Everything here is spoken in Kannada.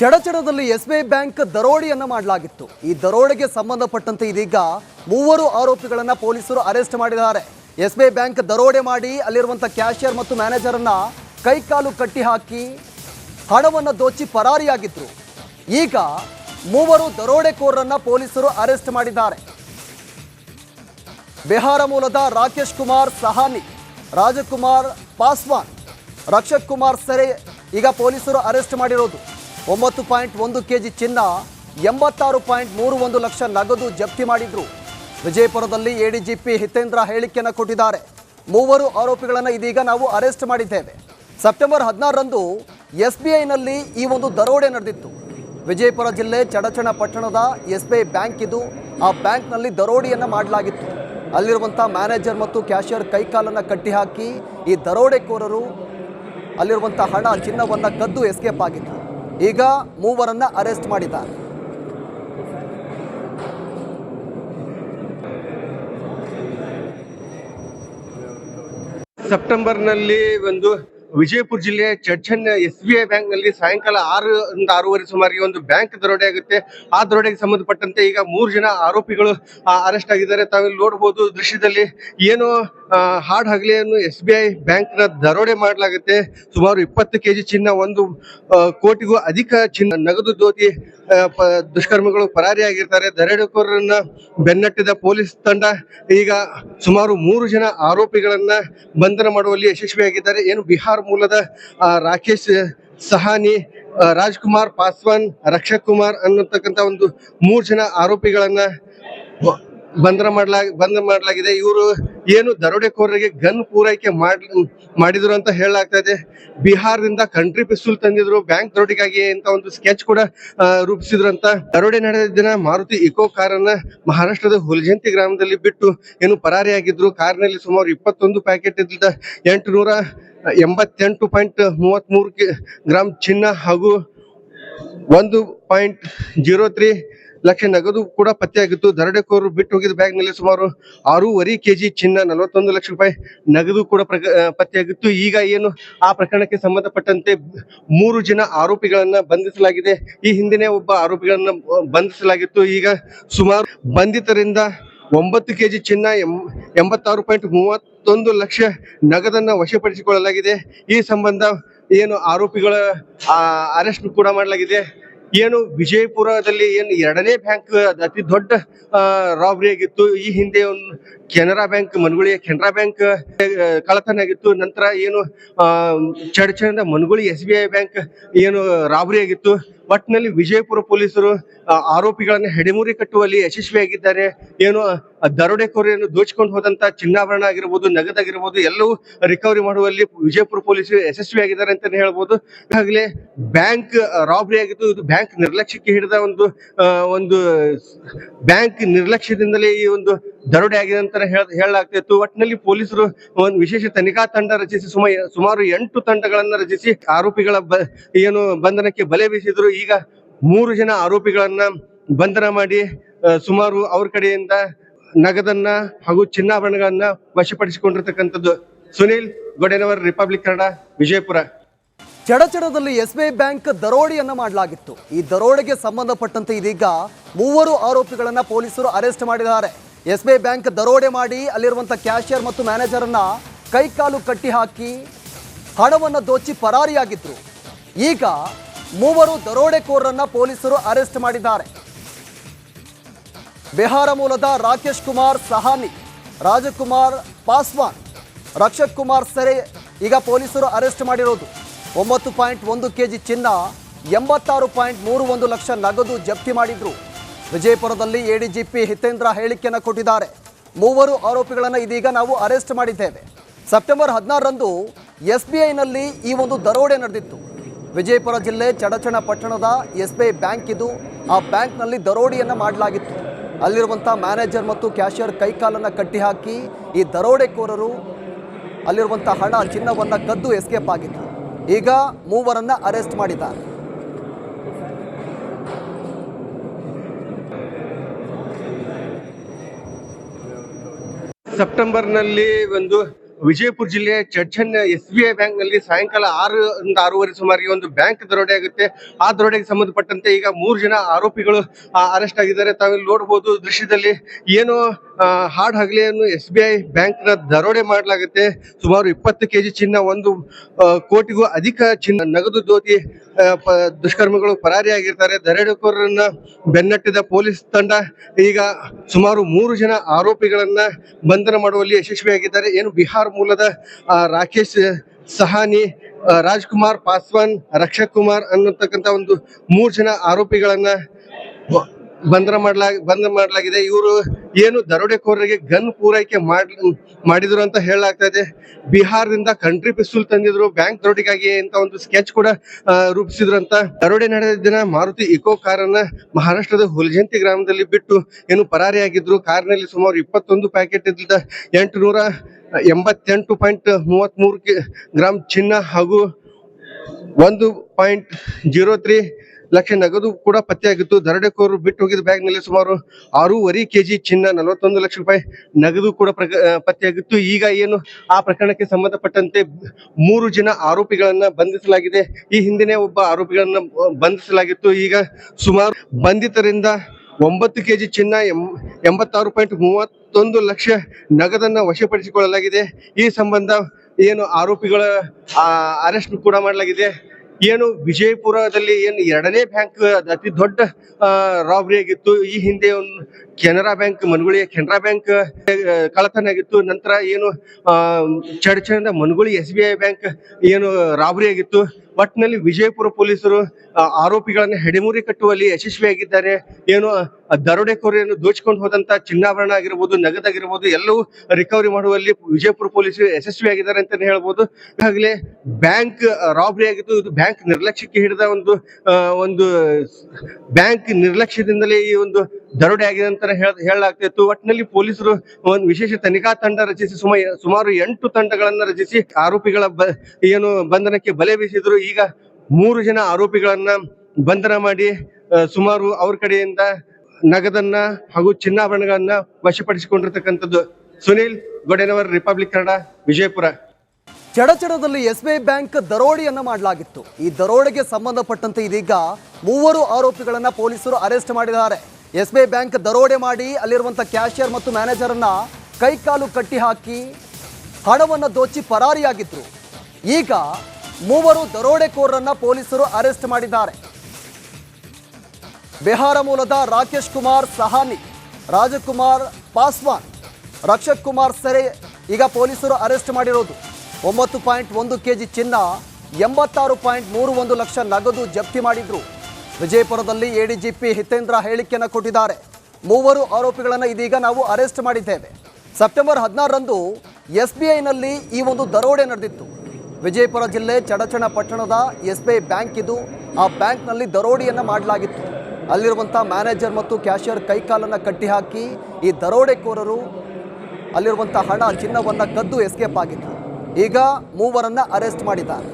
ಚಡಚಡದಲ್ಲಿ ಎಸ್ ಬಿ ಬ್ಯಾಂಕ್ ದರೋಡೆಯನ್ನು ಮಾಡಲಾಗಿತ್ತು. ಈ ದರೋಡೆಗೆ ಸಂಬಂಧಪಟ್ಟಂತೆ ಇದೀಗ ಮೂವರು ಆರೋಪಿಗಳನ್ನು ಪೊಲೀಸರು ಅರೆಸ್ಟ್ ಮಾಡಿದ್ದಾರೆ. ಎಸ್ ಬಿ ಬ್ಯಾಂಕ್ ದರೋಡೆ ಮಾಡಿ ಅಲ್ಲಿರುವಂಥ ಕ್ಯಾಶಿಯರ್ ಮತ್ತು ಮ್ಯಾನೇಜರನ್ನು ಕೈಕಾಲು ಕಟ್ಟಿ ಹಾಕಿ ಹಣವನ್ನು ದೋಚಿ ಪರಾರಿಯಾಗಿದ್ರು. ಈಗ ಮೂವರು ದರೋಡೆಕೋರರನ್ನ ಪೊಲೀಸರು ಅರೆಸ್ಟ್ ಮಾಡಿದ್ದಾರೆ. ಬಿಹಾರ ಮೂಲದ ರಾಕೇಶ್ ಕುಮಾರ್ ಸಹಾನಿ, ರಾಜಕುಮಾರ್ ಪಾಸ್ವಾನ್, ರಕ್ಷಕ್ ಕುಮಾರ್ ಸೆರೆ ಈಗ ಪೊಲೀಸರು ಅರೆಸ್ಟ್ ಮಾಡಿರೋದು. ಒಂಬತ್ತು ಪಾಯಿಂಟ್ ಒಂದು ಕೆ ಜಿ ಚಿನ್ನ, ಎಂಬತ್ತಾರು ಪಾಯಿಂಟ್ ಮೂರು ಒಂದು ಲಕ್ಷ ನಗದು ಜಪ್ತಿ ಮಾಡಿದ್ರು. ವಿಜಯಪುರದಲ್ಲಿ ಎಡಿಜಿಪಿ ಹಿತೇಂದ್ರ ಹೇಳಿಕೆಯನ್ನು ಕೊಟ್ಟಿದ್ದಾರೆ. ಮೂವರು ಆರೋಪಿಗಳನ್ನು ಇದೀಗ ನಾವು ಅರೆಸ್ಟ್ ಮಾಡಿದ್ದೇವೆ. ಸೆಪ್ಟೆಂಬರ್ ಹದಿನಾರರಂದು ಎಸ್ ಬಿ ಐನಲ್ಲಿ ಈ ಒಂದು ದರೋಡೆ ನಡೆದಿತ್ತು. ವಿಜಯಪುರ ಜಿಲ್ಲೆ ಚಡಚಣ ಪಟ್ಟಣದ ಎಸ್ ಬಿ ಐ ಬ್ಯಾಂಕ್ ಇದು. ಆ ಬ್ಯಾಂಕ್ನಲ್ಲಿ ದರೋಡೆಯನ್ನು ಮಾಡಲಾಗಿತ್ತು. ಅಲ್ಲಿರುವಂಥ ಮ್ಯಾನೇಜರ್ ಮತ್ತು ಕ್ಯಾಶಿಯರ್ ಕೈಕಾಲನ್ನು ಕಟ್ಟಿಹಾಕಿ ಈ ದರೋಡೆಕೋರರು ಅಲ್ಲಿರುವಂಥ ಹಣ ಚಿನ್ನವನ್ನು ಕದ್ದು ಎಸ್ಕೇಪ್ ಆಗಿತ್ತು ಈಗ ಮೂವರನ್ನ ಅರೆಸ್ಟ್ ಮಾಡಿದ್ದಾರೆ. ಸೆಪ್ಟೆಂಬರ್ನಲ್ಲಿ ಒಂದು ವಿಜಯಪುರ ಜಿಲ್ಲೆಯ ಚಡ್ಚನ್ ಎಸ್ ಬಿ ಐ ಬ್ಯಾಂಕ್ನಲ್ಲಿ ಸಾಯಂಕಾಲ ಆರು ಆರೂವರೆ ಸುಮಾರಿಗೆ ಒಂದು ಬ್ಯಾಂಕ್ ದರೋಡೆ ಆಗುತ್ತೆ. ಆ ದರೋಡೆಗೆ ಸಂಬಂಧಪಟ್ಟಂತೆ ಈಗ ಮೂರು ಜನ ಆರೋಪಿಗಳು ಅರೆಸ್ಟ್ ಆಗಿದ್ದಾರೆ. ತಾವಿಲ್ಲಿ ನೋಡಬಹುದು ದೃಶ್ಯದಲ್ಲಿ ಏನು ಹಾಡ್ ಹಗಲಿಯನ್ನು ಎಸ್ ಬಿ ಐ ಬ್ಯಾಂಕ್ನ ದರೋಡೆ ಮಾಡಲಾಗುತ್ತೆ. ಸುಮಾರು ಇಪ್ಪತ್ತು ಕೆಜಿ ಚಿನ್ನ, ಒಂದು ಕೋಟಿಗೂ ಅಧಿಕ ಚಿನ್ನ, ನಗದು ದೋತಿ ದುಷ್ಕರ್ಮಿಗಳು ಪರಾರಿಯಾಗಿರ್ತಾರೆ. ದರೋಡೆಕೋರರನ್ನ ಬೆನ್ನಟ್ಟಿದ ಪೊಲೀಸ್ ತಂಡ ಈಗ ಸುಮಾರು ಮೂರು ಜನ ಆರೋಪಿಗಳನ್ನ ಬಂಧನ ಮಾಡುವಲ್ಲಿ ಯಶಸ್ವಿಯಾಗಿದ್ದಾರೆ. ಏನು ಬಿಹಾರ್ ಮೂಲದ ರಾಕೇಶ್ ಸಹಾನಿ ರಾಜ್ಕುಮಾರ್ ಪಾಸ್ವಾನ್ ರಕ್ಷಕ್ ಕುಮಾರ್ ಅನ್ನತಕ್ಕಂತ ಒಂದು ಮೂರು ಜನ ಆರೋಪಿಗಳನ್ನ ಬಂಧನ ಮಾಡ್ಲಾ ಬಂಧನ ಮಾಡಲಾಗಿದೆ. ಇವರು ಏನು ದರೋಡೆಕೋರರಿಗೆ ಗನ್ ಪೂರೈಕೆ ಮಾಡ್, ಮಾಡಿದ್ರು ಅಂತ ಹೇಳಲಾಗ್ತಾ ಇದೆ ಬಿಹಾರದಿಂದ ಕಂಟ್ರಿ ಪಿಸ್ತೂಲ್ ತಂದಿದ್ರು. ಬ್ಯಾಂಕ್ ದರೋಡೆಗಾಗಿ ಅಂತ ಒಂದು ಸ್ಕೆಚ್ ಕೂಡ ರೂಪಿಸಿದ್ರು ಅಂತ. ದರೋಡೆ ನಡೆದ ದಿನ ಮಾರುತಿ ಇಕೋ ಕಾರನ್ನ ಮಹಾರಾಷ್ಟ್ರದ ಹುಲ್ಜಂತಿ ಗ್ರಾಮದಲ್ಲಿ ಬಿಟ್ಟು ಏನು ಪರಾರಿಯಾಗಿದ್ರು. ಕಾರ್ನಲ್ಲಿ ಸುಮಾರು ಇಪ್ಪತ್ತೊಂದು ಪ್ಯಾಕೆಟ್ ಇದ್ದ ಎಂಟು ನೂರ ಎಂಬತ್ತೆಂಟು ಪಾಯಿಂಟ್ ಮೂವತ್ತ್ ಮೂರು ಗ್ರಾಮ್ ಚಿನ್ನ ಹಾಗೂ ಒಂದು ಪಾಯಿಂಟ್ ಜೀರೋ ತ್ರೀ ಲಕ್ಷ ನಗದು ಕೂಡ ಪತ್ತೆಯಾಗಿತ್ತು ದರೋಡೆಕೋರರು ಬಿಟ್ಟು ಹೋಗಿದ್ದ ಬ್ಯಾಗ್ನಲ್ಲಿ ಸುಮಾರು ಆರೂವರೆ ಕೆಜಿ ಚಿನ್ನ, ನಲವತ್ತೊಂದು ಲಕ್ಷ ರೂಪಾಯಿ ನಗದು ಕೂಡ ಪತ್ತೆಯಾಗಿತ್ತು ಈಗ ಏನು ಆ ಪ್ರಕರಣಕ್ಕೆ ಸಂಬಂಧಪಟ್ಟಂತೆ ಮೂರು ಜನ ಆರೋಪಿಗಳನ್ನ ಬಂಧಿಸಲಾಗಿದೆ. ಈ ಹಿಂದಿನ ಒಬ್ಬ ಆರೋಪಿಗಳನ್ನ ಬಂಧಿಸಲಾಗಿತ್ತು. ಈಗ ಸುಮಾರು ಬಂಧಿತರಿಂದ ಒಂಬತ್ತು ಕೆಜಿ ಚಿನ್ನ, ಎಂ, ಎಂಬತ್ತಾರು ಪಾಯಿಂಟ್ ಮೂವತ್ತೊಂದು ಲಕ್ಷ ನಗದನ್ನ ವಶಪಡಿಸಿಕೊಳ್ಳಲಾಗಿದೆ. ಈ ಸಂಬಂಧ ಏನು ಆರೋಪಿಗಳ ಅರೆಸ್ಟ್ ಕೂಡ ಮಾಡಲಾಗಿದೆ. ಏನು ವಿಜಯಪುರದಲ್ಲಿ ಏನು ಎರಡನೇ ಬ್ಯಾಂಕ್ ಅತಿ ದೊಡ್ಡ ರಾಬರಿ ಆಗಿತ್ತು. ಈ ಹಿಂದೆ ಒಂದು ಕೆನರಾ ಬ್ಯಾಂಕ್, ಮನಗುಳಿಯ ಕೆನರಾ ಬ್ಯಾಂಕ್ ಕಳತನ ಆಗಿತ್ತು ನಂತರ ಏನು ಚಡಚಣದ Managuli S B I bank ಏನು ರಾಬರಿ ಆಗಿತ್ತು. ಒಟ್ಟಿನಲ್ಲಿ ವಿಜಯಪುರ ಪೊಲೀಸರು ಆರೋಪಿಗಳನ್ನು ಹೆಡೆಮುರಿ ಕಟ್ಟುವಲ್ಲಿ ಯಶಸ್ವಿಯಾಗಿದ್ದಾರೆ. ಏನು ದರೋಡೆಕೋರಿಯನ್ನು ದೋಚಿಕೊಂಡು ಹೋದಂತ ಚಿನ್ನಾಭರಣ ಆಗಿರ್ಬೋದು, ನಗದಾಗಿರ್ಬೋದು, ಎಲ್ಲವೂ ರಿಕವರಿ ಮಾಡುವಲ್ಲಿ ವಿಜಯಪುರ ಪೊಲೀಸರು ಯಶಸ್ವಿಯಾಗಿದ್ದಾರೆ ಅಂತಾನೆ ಹೇಳ್ಬೋದು. ಈಗಾಗಲೇ ಬ್ಯಾಂಕ್ ರಾಬರಿ ಆಗಿದ್ದು ಇದು ಬ್ಯಾಂಕ್ ನಿರ್ಲಕ್ಷ್ಯಕ್ಕೆ ಹಿಡಿದ ಒಂದು ಒಂದು ಬ್ಯಾಂಕ್ ನಿರ್ಲಕ್ಷ್ಯದಿಂದಲೇ ಈ ಒಂದು ದರೋಡೆ ಆಗಿದೆ ಅಂತ ಹೇಳ, ಹೇಳಲಾಗ್ತಿತ್ತು. ಒಟ್ಟಿನಲ್ಲಿ ಪೊಲೀಸರು ಒಂದು ವಿಶೇಷ ತನಿಖಾ ತಂಡ ರಚಿಸಿ ಸುಮಾರು ಸುಮಾರು ಎಂಟು ತಂಡಗಳನ್ನ ರಚಿಸಿ ಆರೋಪಿಗಳ ಏನು ಬಂಧನಕ್ಕೆ ಬಲೆ ಬೀಸಿದ್ರು. ಈಗ ಮೂರು ಜನ ಆರೋಪಿಗಳನ್ನ ಬಂಧನ ಮಾಡಿ ಸುಮಾರು ಅವ್ರ ಕಡೆಯಿಂದ ನಗದನ್ನ ಹಾಗೂ ಚಿನ್ನಾಭರಣಗಳನ್ನ ವಶಪಡಿಸಿಕೊಂಡಿರ್ತಕ್ಕಂಥದ್ದು ಸುನೀಲ್ ಗೊಡೆನವರ್, ರಿಪಬ್ಲಿಕ್ ಕನ್ನಡ, ವಿಜಯಪುರ. ಚಡಚಡದಲ್ಲಿ ಎಸ್ ಬಿ ಐ ಬ್ಯಾಂಕ್ ದರೋಡೆಯನ್ನ ಮಾಡಲಾಗಿತ್ತು. ಈ ದರೋಡೆಗೆ ಸಂಬಂಧಪಟ್ಟಂತೆ ಇದೀಗ ಮೂವರು ಆರೋಪಿಗಳನ್ನ ಪೊಲೀಸರು ಅರೆಸ್ಟ್ ಮಾಡಿದ್ದಾರೆ. ಎಸ್ ಬಿ ಐ ಬ್ಯಾಂಕ್ ದರೋಡೆ ಮಾಡಿ ಅಲ್ಲಿರುವಂಥ ಕ್ಯಾಶಿಯರ್ ಮತ್ತು ಮ್ಯಾನೇಜರನ್ನ ಕೈಕಾಲು ಕಟ್ಟಿ ಹಾಕಿ ಹಣವನ್ನು ದೋಚಿ ಪರಾರಿಯಾಗಿದ್ರು. ಈಗ ಮೂವರು ದರೋಡೆಕೋರರನ್ನ ಪೊಲೀಸರು ಅರೆಸ್ಟ್ ಮಾಡಿದ್ದಾರೆ. ಬಿಹಾರ ಮೂಲದ ರಾಕೇಶ್ ಕುಮಾರ್ ಸಹಾನಿ, ರಾಜಕುಮಾರ್ ಪಾಸ್ವಾನ್, ರಕ್ಷಕ್ ಕುಮಾರ್ ಸೆರೆ ಈಗ ಪೊಲೀಸರು ಅರೆಸ್ಟ್ ಮಾಡಿರೋದು. ಒಂಬತ್ತು ಪಾಯಿಂಟ್ ಒಂದು ಕೆ ಜಿ ಚಿನ್ನ, ಎಂಬತ್ತಾರು ಪಾಯಿಂಟ್ ಮೂರು ಒಂದು ಲಕ್ಷ ನಗದು ಜಪ್ತಿ ಮಾಡಿದ್ರು. ವಿಜಯಪುರದಲ್ಲಿ ಎಡಿಜಿಪಿ ಹಿತೇಂದ್ರ ಹೇಳಿಕೆಯನ್ನು ಕೊಟ್ಟಿದ್ದಾರೆ. ಮೂವರು ಆರೋಪಿಗಳನ್ನು ಇದೀಗ ನಾವು ಅರೆಸ್ಟ್ ಮಾಡಿದ್ದೇವೆ. ಸೆಪ್ಟೆಂಬರ್ ಹದಿನಾರರಂದು ಎಸ್ ಬಿ ಐನಲ್ಲಿ ಈ ಒಂದು ದರೋಡೆ ನಡೆದಿತ್ತು. ವಿಜಯಪುರ ಜಿಲ್ಲೆ ಚಡಚಣ ಪಟ್ಟಣದ ಎಸ್ ಬ್ಯಾಂಕ್ ಇದು. ಆ ಬ್ಯಾಂಕ್ನಲ್ಲಿ ದರೋಡೆಯನ್ನು ಮಾಡಲಾಗಿತ್ತು. ಅಲ್ಲಿರುವಂಥ ಮ್ಯಾನೇಜರ್ ಮತ್ತು ಕ್ಯಾಶಿಯರ್ ಕೈಕಾಲನ್ನು ಕಟ್ಟಿ ಹಾಕಿ ಈ ದರೋಡೆಕೋರರು ಅಲ್ಲಿರುವಂಥ ಹಣ, ಚಿನ್ನವನ್ನು ಕದ್ದು ಎಸ್ಕೇಪ್ ಆಗಿತ್ತು ಈಗ ಮೂವರನ್ನು ಅರೆಸ್ಟ್ ಮಾಡಿದ್ದಾರೆ. ಸೆಪ್ಟೆಂಬರ್ನಲ್ಲಿ ಒಂದು ವಿಜಯಪುರ ಜಿಲ್ಲೆ ಚಡ್ಚನ್ ಎಸ್ ಬಿ ಐ ಬ್ಯಾಂಕ್ನಲ್ಲಿ ಸಾಯಂಕಾಲ ಆರರಿಂದ ಆರೂವರೆ ಸುಮಾರಿಗೆ ಒಂದು ಬ್ಯಾಂಕ್ ದರೋಡೆ ಆಗುತ್ತೆ. ಆ ದರೋಡೆಗೆ ಸಂಬಂಧಪಟ್ಟಂತೆ ಈಗ ಮೂರು ಜನ ಆರೋಪಿಗಳು ಅರೆಸ್ಟ್ ಆಗಿದ್ದಾರೆ. ತಾವಿಲ್ಲಿ ನೋಡಬಹುದು ದೃಶ್ಯದಲ್ಲಿ ಏನು ಹಾಡ್ ಹಗಲಿಯನ್ನು ಎಸ್ ಬಿ ಐ ಬ್ಯಾಂಕ್ನ ದರೋಡೆ ಮಾಡಲಾಗುತ್ತೆ. ಸುಮಾರು ಇಪ್ಪತ್ತು ಕೆಜಿ ಚಿನ್ನ, ಒಂದು ಕೋಟಿಗೂ ಅಧಿಕ ಚಿನ್ನ, ನಗದು ದೋತಿ ದುಷ್ಕರ್ಮಿಗಳು ಪರಾರಿಯಾಗಿರ್ತಾರೆ ದರೋಡೆಕೋರರನ್ನ ಬೆನ್ನಟ್ಟಿದ ಪೊಲೀಸ್ ತಂಡ ಈಗ ಸುಮಾರು ಮೂರು ಜನ ಆರೋಪಿಗಳನ್ನ ಬಂಧನ ಮಾಡುವಲ್ಲಿ ಯಶಸ್ವಿಯಾಗಿದ್ದಾರೆ. ಏನು, ಬಿಹಾರ ಮೂಲದ ಆ, ರಾಕೇಶ್ ಸಹಾನಿ ರಾಜ್ಕುಮಾರ್ ಪಾಸ್ವಾನ್ ರಕ್ಷಕ್ ಕುಮಾರ್ ಅನ್ನತಕ್ಕಂತ ಒಂದು ಮೂರು ಜನ ಆರೋಪಿಗಳನ್ನ ಬ- ಬಂಧನ ಮಾಡ್ಲಾ ಬಂಧನ ಮಾಡಲಾಗಿದೆ. ಇವರು ಏನು ದರೋಡೆಕೋರರಿಗೆ ಗನ್ ಪೂರೈಕೆ ಮಾಡ್, ಮಾಡಿದ್ರು ಅಂತ ಹೇಳಲಾಗ್ತಾ ಇದೆ ಬಿಹಾರದಿಂದ ಕಂಟ್ರಿ ಪಿಸ್ತೂಲ್ ತಂದಿದ್ರು ಬ್ಯಾಂಕ್ ದರೋಡೆಗಾಗಿ ಅಂತ ಒಂದು ಸ್ಕೆಚ್ ಕೂಡ ರೂಪಿಸಿದ್ರು ಅಂತ. ದರೋಡೆ ನಡೆದ ದಿನ ಮಾರುತಿ ಇಕೋ ಕಾರನ್ನ ಮಹಾರಾಷ್ಟ್ರದ ಹುಲ್ಜಂತಿ ಗ್ರಾಮದಲ್ಲಿ ಬಿಟ್ಟು ಏನು ಪರಾರಿಯಾಗಿದ್ರು. ಕಾರ್ನಲ್ಲಿ ಸುಮಾರು ಇಪ್ಪತ್ತೊಂದು ಪ್ಯಾಕೆಟ್ ಇದ್ದ ಎಂಟು ನೂರ ಎಂಬತ್ತೆಂಟು ಪಾಯಿಂಟ್ ಮೂವತ್ತ್ ಮೂರು ಗ್ರಾಮ್ ಚಿನ್ನ ಹಾಗೂ ಒಂದು ಪಾಯಿಂಟ್ ಜೀರೋ ತ್ರೀ ಲಕ್ಷ ನಗದು ಕೂಡ ಪತ್ತೆಯಾಗಿತ್ತು ದರಡೆಕೋರು ಬಿಟ್ಟು ಹೋಗಿದ್ದ ಬ್ಯಾಗ್ನಲ್ಲಿ ಸುಮಾರು ಆರೂವರೆ ಕೆಜಿ ಚಿನ್ನ, ನಲವತ್ತೊಂದು ಲಕ್ಷ ರೂಪಾಯಿ ನಗದು ಕೂಡ ಪತ್ತೆಯಾಗಿತ್ತು ಈಗ ಏನು ಆ ಪ್ರಕರಣಕ್ಕೆ ಸಂಬಂಧಪಟ್ಟಂತೆ ಮೂರು ಜನ ಆರೋಪಿಗಳನ್ನ ಬಂಧಿಸಲಾಗಿದೆ. ಈ ಹಿಂದಿನ ಒಬ್ಬ ಆರೋಪಿಗಳನ್ನ ಬಂಧಿಸಲಾಗಿತ್ತು. ಈಗ ಸುಮಾರು ಬಂಧಿತರಿಂದ ಒಂಬತ್ತು ಕೆಜಿ ಚಿನ್ನ ಎಂಬತ್ತಾರು ಪಾಯಿಂಟ್ ಮೂವತ್ತೊಂದು ಲಕ್ಷ ನಗದನ್ನ ವಶಪಡಿಸಿಕೊಳ್ಳಲಾಗಿದೆ. ಈ ಸಂಬಂಧ ಏನು ಆರೋಪಿಗಳ ಅರೆಸ್ಟ್ ಕೂಡ ಮಾಡಲಾಗಿದೆ. ಏನು ವಿಜಯಪುರದಲ್ಲಿ ಏನು ಎರಡನೇ ಬ್ಯಾಂಕ್ ಅತಿ ದೊಡ್ಡ ರಾಬರಿ ಆಗಿತ್ತು. ಈ ಹಿಂದೆ ಒಂದು ಕೆನರಾ ಬ್ಯಾಂಕ್ ಮನಗುಳಿಯ ಕೆನರಾ ಬ್ಯಾಂಕ್ ಕಳತನ ಆಗಿತ್ತು ನಂತರ ಏನು ಚಡ್ಚಣದ Managuli S B I bank ಏನು ರಾಬರಿ ಆಗಿತ್ತು. ಒಟ್ಟಿನಲ್ಲಿ ವಿಜಯಪುರ ಪೊಲೀಸರು ಆರೋಪಿಗಳನ್ನು ಹೆಡೆಮುರಿ ಕಟ್ಟುವಲ್ಲಿ ಯಶಸ್ವಿಯಾಗಿದ್ದಾರೆ. ಏನು ದರೋಡೆಕೋರಿಯನ್ನು ದೋಚಿಕೊಂಡು ಹೋದಂತ ಚಿನ್ನಾಭರಣ ಆಗಿರ್ಬೋದು, ನಗದಾಗಿರ್ಬೋದು, ಎಲ್ಲವೂ ರಿಕವರಿ ಮಾಡುವಲ್ಲಿ ವಿಜಯಪುರ ಪೊಲೀಸರು ಯಶಸ್ವಿಯಾಗಿದ್ದಾರೆ ಅಂತಾನೆ ಹೇಳ್ಬೋದು. ಈಗಾಗಲೇ ಬ್ಯಾಂಕ್ ರಾಬರಿ ಆಗಿದ್ದು ಇದು ಬ್ಯಾಂಕ್ ನಿರ್ಲಕ್ಷ್ಯಕ್ಕೆ ಹಿಡಿದ ಒಂದು ಒಂದು ಬ್ಯಾಂಕ್ ನಿರ್ಲಕ್ಷ್ಯದಿಂದಲೇ ಈ ಒಂದು ದರೋಡೆ ಆಗಿದೆ ಅಂತ ಹೇಳ, ಹೇಳಲಾಗ್ತಿತ್ತು. ಒಟ್ಟಿನಲ್ಲಿ ಪೊಲೀಸರು ಒಂದು ವಿಶೇಷ ತನಿಖಾ ತಂಡ ರಚಿಸಿ ಸುಮಾರು ಎಂಟು ತಂಡಗಳನ್ನು ರಚಿಸಿ ಆರೋಪಿಗಳ ಏನು ಬಂಧನಕ್ಕೆ ಬಲೆ ಬೀಸಿದ್ರು. ಈಗ ಮೂರು ಜನ ಆರೋಪಿಗಳನ್ನ ಬಂಧನ ಮಾಡಿ ಸುಮಾರು ಅವ್ರ ಕಡೆಯಿಂದ ನಗದನ್ನ ಹಾಗೂ ಚಿನ್ನಾಭರಣಗಳನ್ನ ವಶಪಡಿಸಿಕೊಂಡಿರ್ತಕ್ಕಂಥದ್ದು ಸುನೀಲ್ ಗೊಡೆನವರ್, ರಿಪಬ್ಲಿಕ್ ಕನ್ನಡ, ವಿಜಯಪುರ. ಚಡಚಡದಲ್ಲಿ ಎಸ್ ಬಿ ಐ ಬ್ಯಾಂಕ್ ದರೋಡೆಯನ್ನ ಮಾಡಲಾಗಿತ್ತು. ಈ ದರೋಡೆಗೆ ಸಂಬಂಧಪಟ್ಟಂತೆ ಇದೀಗ ಮೂವರು ಆರೋಪಿಗಳನ್ನ ಪೊಲೀಸರು ಅರೆಸ್ಟ್ ಮಾಡಿದ್ದಾರೆ. ಎಸ್ ಬಿ ಐ ಬ್ಯಾಂಕ್ ದರೋಡೆ ಮಾಡಿ ಅಲ್ಲಿರುವಂಥ ಕ್ಯಾಶಿಯರ್ ಮತ್ತು ಮ್ಯಾನೇಜರನ್ನ ಕೈಕಾಲು ಕಟ್ಟಿ ಹಾಕಿ ಹಣವನ್ನು ದೋಚಿ ಪರಾರಿಯಾಗಿದ್ದರು ಈಗ ಮೂವರು ದರೋಡೆಕೋರರನ್ನು ಪೊಲೀಸರು ಅರೆಸ್ಟ್ ಮಾಡಿದ್ದಾರೆ. ಬಿಹಾರ ಮೂಲದ ರಾಕೇಶ್ ಕುಮಾರ್ ಸಹಾನಿ, ರಾಜಕುಮಾರ್ ಪಾಸ್ವಾನ್, ರಕ್ಷಕ್ ಕುಮಾರ್ ಸೆರೆ ಈಗ ಪೊಲೀಸರು ಅರೆಸ್ಟ್ ಮಾಡಿರೋದು. ಒಂಬತ್ತು ಪಾಯಿಂಟ್ ಒಂದು ಕೆ ಜಿ ಚಿನ್ನ, ಎಂಬತ್ತಾರು ಪಾಯಿಂಟ್ ಮೂರು ಒಂದು ಲಕ್ಷ ನಗದು ಜಪ್ತಿ ಮಾಡಿದ್ರು. ವಿಜಯಪುರದಲ್ಲಿ ಎಡಿಜಿಪಿ ಹಿತೇಂದ್ರ ಹೇಳಿಕೆಯನ್ನು ಕೊಟ್ಟಿದ್ದಾರೆ. ಮೂವರು ಆರೋಪಿಗಳನ್ನು ಇದೀಗ ನಾವು ಅರೆಸ್ಟ್ ಮಾಡಿದ್ದೇವೆ. ಸೆಪ್ಟೆಂಬರ್ ಹದಿನಾರರಂದು ಎಸ್ ಬಿ ಐನಲ್ಲಿ ಈ ಒಂದು ದರೋಡೆ ನಡೆದಿತ್ತು. ವಿಜಯಪುರ ಜಿಲ್ಲೆ ಚಡಚಣ ಪಟ್ಟಣದ ಎಸ್ ಬ್ಯಾಂಕ್ ಇದು. ಆ ಬ್ಯಾಂಕ್ನಲ್ಲಿ ದರೋಡೆಯನ್ನು ಮಾಡಲಾಗಿತ್ತು. ಅಲ್ಲಿರುವಂಥ ಮ್ಯಾನೇಜರ್ ಮತ್ತು ಕ್ಯಾಶಿಯರ್ ಕೈಕಾಲನ್ನು ಕಟ್ಟಿಹಾಕಿ ಈ ದರೋಡೆಕೋರರು ಅಲ್ಲಿರುವಂಥ ಹಣ ಚಿನ್ನವನ್ನು ಕದ್ದು ಎಸ್ಕೇಪ್ ಆಗಿತ್ತು ಈಗ ಮೂವರನ್ನು ಅರೆಸ್ಟ್ ಮಾಡಿದ್ದಾರೆ.